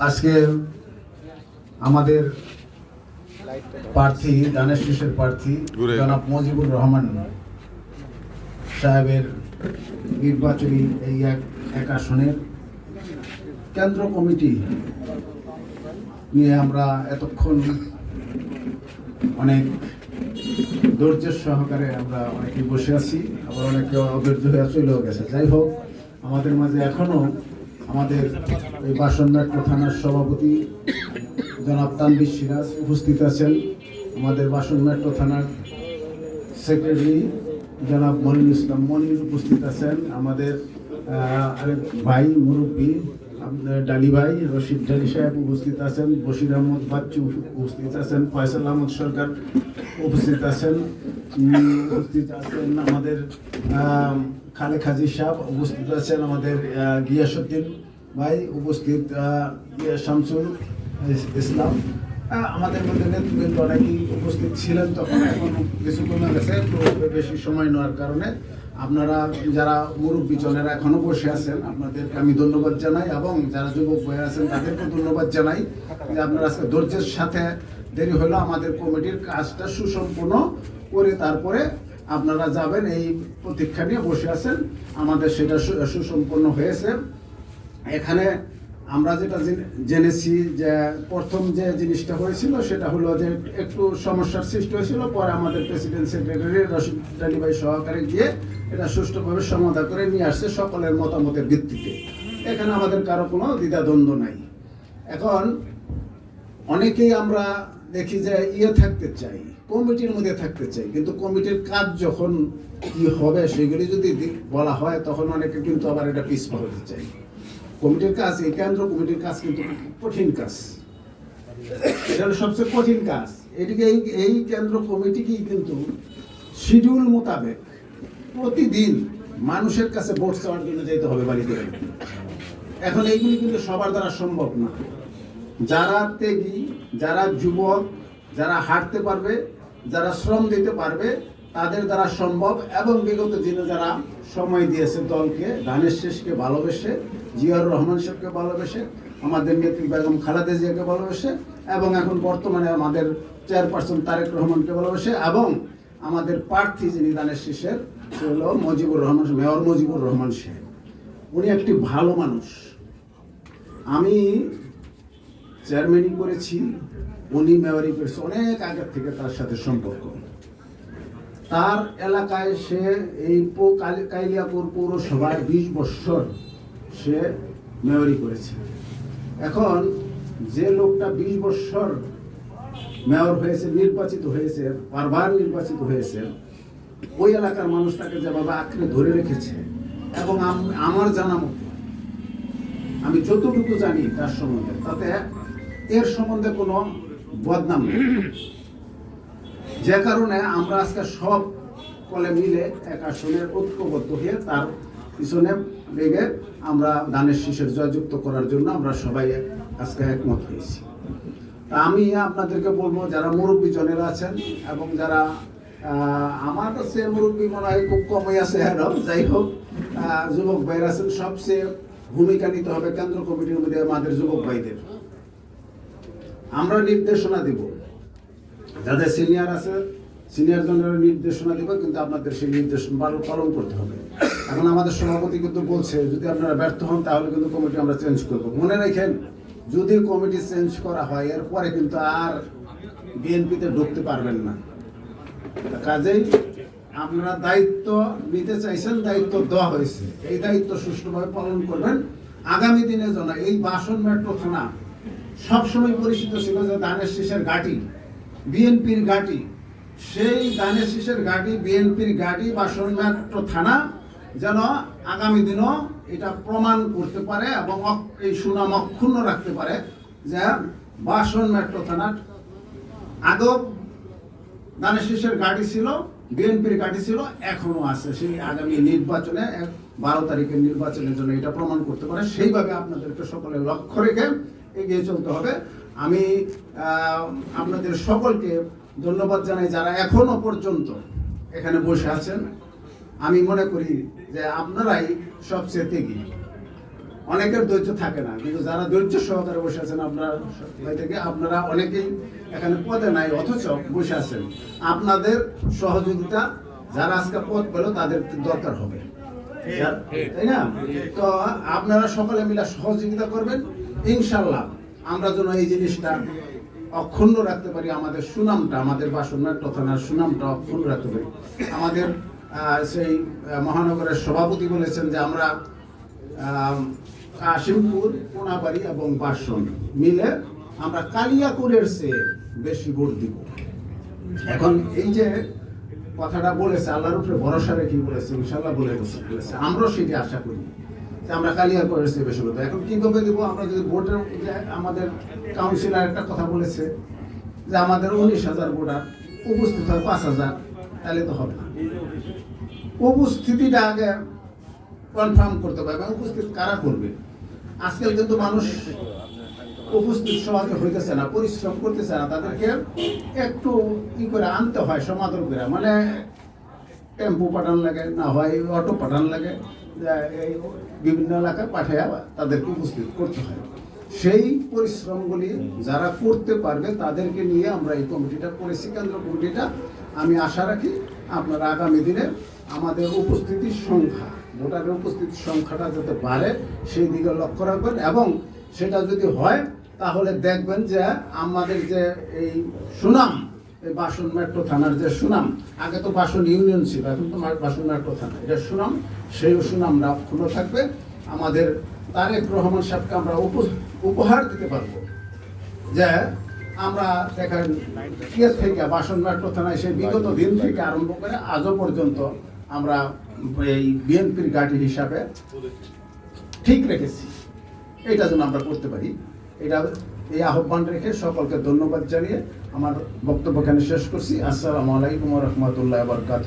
আজকে আমাদের প্রার্থী দানেশ শীষের প্রার্থী জনাব মজিবুর রহমান সাহেবের নির্বাচনী এই এক এক আসনের কেন্দ্র কমিটি নিয়ে আমরা এতক্ষণ অনেক ধৈর্যের সহকারে আমরা অনেকে বসে আছি, আবার অনেকে অধৈর্য হয়ে চলেও গেছে। যাই হোক, আমাদের মাঝে এখনও আমাদের এই বাসনঘাট থানার সভাপতি জনাব তানবির সিরাজ উপস্থিত আছেন। আমাদের বাসনঘাট থানার সেক্রেটারি জনাব মনির ইসলাম মনির উপস্থিত আছেন। আমাদের ভাই, মুরব্বী আপনার ডালি ভাই, রশিদ ডালি সাহেব উপস্থিত আছেন, বশির আহমদ বাচ্চু উপস্থিত আছেন, ফয়সাল আহমদ সরকার উপস্থিত আছেন উপস্থিত আছেন আমাদের খালে খাজি সাহেব উপস্থিত আছেন, আমাদের গিয়াসুদ্দিন ভাই উপস্থিত শামসুল ইসলাম। আমাদের মধ্যে নেতৃবৃন্দ অনেকেই উপস্থিত ছিলেন, তখন এখন কিছু কমে গেছে বেশি সময় নেওয়ার কারণে আপনারা যারা মুরব্বী জনেরা এখনও বসে আছেন, আপনাদেরকে আমি ধন্যবাদ জানাই এবং যারা যুবক হয়ে আছেন তাদেরকে ধন্যবাদ জানাই যে আপনারা আজকে ধৈর্যের সাথে দেরি হলো আমাদের কমিটির কাজটা সুসম্পূর্ণ করে তারপরে আপনারা যাবেন এই প্রতীক্ষা নিয়ে বসে আছেন। আমাদের সেটা সুসম্পন্ন হয়েছে। এখানে আমরা যেটা জেনেছি যে প্রথম যে জিনিসটা হয়েছিল সেটা হলো যে একটু সমস্যার সৃষ্টি হয়েছিল, পরে আমাদের প্রেসিডেন্ট সেক্রেটারি রশিদ আলী ভাই সহকারে গিয়ে এটা সুষ্ঠুভাবে সমাধান করে নিয়ে আসছে সকলের মতামতের ভিত্তিতে। এখানে আমাদের কারও কোনো দ্বিধাদ্বন্দ্ব নাই। এখন অনেকেই আমরা দেখি যে ইয়ে থাকতে চাই, কমিটির মধ্যে থাকতে চাই, কিন্তু কমিটির কাজ যখন কি হবে সেগুলি যদি বলা হয়, তখন অনেকে কিন্তু আবার এটা পিছপা হতে চাই কমিটির কাজ এই কেন্দ্র, কমিটির কাজ কিন্তু কঠিন কাজ। এটা সবচেয়ে কঠিন কাজ। এটিকে এই এই কেন্দ্র কমিটিকেই কিন্তু শিডিউল মোতাবেক প্রতিদিন মানুষের কাছে ভোট চাওয়ার জন্য যেতে হবে বাড়িতে। এখন এইগুলি কিন্তু সবার দ্বারা সম্ভব না। যারা ত্যাগী, যারা যুবক, যারা হাঁটতে পারবে, যারা শ্রম দিতে পারবে তাদের দ্বারা সম্ভব এবং বিগত দিনে যারা সময় দিয়েছে দলকে, ধানের শেষকে ভালোবেসে, জিয়াউর রহমান সাহেবকে ভালোবেসে, আমাদের নেত্রী বেগম খালেদা জিয়াকে ভালোবেসে এবং এখন বর্তমানে আমাদের চেয়ারপারসন তারেক রহমানকে ভালোবেসে এবং আমাদের প্রার্থী যিনি ধানের শেষের, সে হলো মজিবুর রহমান, মেয়র মজিবুর রহমান সাহেব। উনি একটি ভালো মানুষ। আমি চেয়ারম্যানই করেছি, উনি মেয়রই করেছে, অনেক আগের থেকে তার সাথে সম্পর্ক। তার এলাকায় সে এই কালিয়াপুর পৌরসভায় বিশ বৎসর সে মেয়রই করেছে। এখন যে লোকটা বিশ বৎসর মেয়র হয়েছে, নির্বাচিত হয়েছে, বারবার নির্বাচিত হয়েছে, ওই এলাকার মানুষ তাকে যেভাবে আঁকড়ে ধরে রেখেছে এবং আমার জানা মতো, আমি যতটুকু জানি তার সম্বন্ধে, তাতে এর সম্বন্ধে কোনো বদনাম নেই। যে কারণে আমরা আজকে সব কলে মিলে এক আসনের ঐক্যবদ্ধ হয়ে তার পিছনে বেগে আমরা ধানের শীষের জয়যুক্ত করার জন্য আমরা সবাই আজকে একমত হয়েছি। তা আমি আপনাদেরকে বলব, যারা মুরব্বী জনেরা আছেন এবং যারা আমার কাছে মুরব্বী মনে হয় খুব কমই আছে আরও যাই হোক যুবক ভাইরা আছেন, সবচেয়ে ভূমিকা নিতে হবে কেন্দ্র কমিটির মধ্যে আমাদের যুবক ভাইদের। আমরা নির্দেশনা দিব। যাদের সিনিয়র আছে সিনিয়র জনের নির্দেশনা দিব, কিন্তু আপনাদের সেই নির্দেশনা পালন- করতে হবে। এখন আমাদের সভাপতি কিন্তু বলছে, যদি আপনারা ব্যর্থ হন, তাহলে কিন্তু কমিটি আমরা চেঞ্জ করব। মনে রাখেন, যদি কমিটি চেঞ্জ করা হয়, এরপরে কিন্তু আর বিএনপিতে ঢুকতে পারবেন না। কাজেই আপনারা দায়িত্ব নিতে চাইছেন, দায়িত্ব দেওয়া হয়েছে। এই দায়িত্ব সুষ্ঠুভাবে পালন করবেন। আগামী দিনের জন্য এই বাসন মেট্রো থানা সবসময় পরিচিত ছিল যে ধানের শীষের ঘাঁটি বিএনপির ঘাঁটি, সেই ধানের শীষের ঘাঁটি, বিএনপির ঘাঁটি বাসন মেট্রো থানা যেন আগামী দিনও এটা প্রমাণ করতে পারে এবং এই সুনাম অক্ষুণ্ণ রাখতে পারে যে বাসন মেট্রো থানার আগেও ধানের শীষের গাড়ি ছিল, বিএনপির গাড়ি ছিল, এখনও আছে। সেই আগামী নির্বাচনে বারো তারিখের নির্বাচনের জন্য এটা প্রমাণ করতে পারে। সেইভাবে আপনাদেরকে সকলে লক্ষ্য রেখে এগিয়ে চলতে হবে। আমি আপনাদের সকলকে ধন্যবাদ জানাই যারা এখনও পর্যন্ত এখানে বসে আছেন। আমি মনে করি যে আপনারাই সবচেয়ে ত্যাগী অনেকের ধৈর্য থাকে না কিন্তু যারা ধৈর্য সহকারে বসে আছেন আপনারা থেকে আপনারা অনেকেই এখানে পদে নাই অথচ বসে আছেন। আপনাদের সহযোগিতা যারা আজকে পদ পেল তাদের দরকার হবে। তাই না? তো আপনারা সকলে মিলে সহযোগিতা করবেন ইনশাল্লাহ আমরা যেন এই জিনিসটা অক্ষুণ্ণ রাখতে পারি, আমাদের সুনামটা, আমাদের বাসনাট্য থানার সুনামটা অক্ষুণ্ণ রাখতে পারি। আমাদের সেই মহানগরের সভাপতি বলেছেন যে আমরা কাশিমপুর, কোনাবাড়ি এবং বাসন মিলে আমরা কালিয়াকুরের চেয়ে বেশি ভোট দিব। এখন এই যে কথাটা বলেছে, আল্লাহর উপরে ভরসা রেখে বলেছে ইনশাল্লাহ বলে বলেছে। আমরাও সেটি আশা করি। আমরা কালিয়া করেছি বেশি কথা এখন কীভাবে দিব আমরা যদি ভোটের আমাদের কাউন্সিলর একটা কথা বলেছে যে আমাদের উনিশ হাজার ভোটার উপস্থিত হয় পাঁচ হাজার, তাহলে তো হবে না। উপস্থিতিটা আগে কনফার্ম করতে হবে এবং উপস্থিত কারা করবে? আজকাল কিন্তু মানুষ উপস্থিত সমাজে হইতেছে না, পরিশ্রম করতেছে না, তাদেরকে একটু ই করে আনতে হয়, সমাদর করে। মানে টেম্পু পাঠান লাগে, না হয় অটো পাঠান লাগে। বিভিন্ন এলাকায় পাঠিয়ে তাদেরকে উপস্থিত করতে হয়। সেই পরিশ্রমগুলি যারা করতে পারবে তাদেরকে নিয়ে আমরা এই কমিটিটা করেছি। কেন্দ্র কমিটিটা আমি আশা রাখি আপনারা আগামী দিনে আমাদের উপস্থিতির সংখ্যা, ভোটারের উপস্থিতির সংখ্যাটা যাতে বাড়ে, সেই দিকে লক্ষ্য রাখবেন এবং সেটা যদি হয় তাহলে দেখবেন যে আমাদের যে এই সুনাম বাসন মেট্রো থানার যে সুনাম, আগে তো বাসন ইউনিয়ন ছিল, এখন তো বাসন মেট্রো থানা। এটা সুনাম, সেই সুনামটা অক্ষুণ্ণ থাকবে। আমাদের তারেক রহমান সাহেবকে আমরা উপ- উপহার দিতে পারব যে আমরা দেখেন কে থেকে বাসন মেট্রো থানায় সেই বিগত দিন থেকে আরম্ভ করে আজও পর্যন্ত আমরা এই বিএনপির গাড়ি হিসাবে ঠিক রেখেছি। এটা যেন আমরা করতে পারি। এটা এই আহ্বান রেখে সকলকে ধন্যবাদ জানিয়ে আমার বক্তব্য এখানে শেষ করছি। আসসালামু আলাইকুম রহমতুল্লাহ বরকাত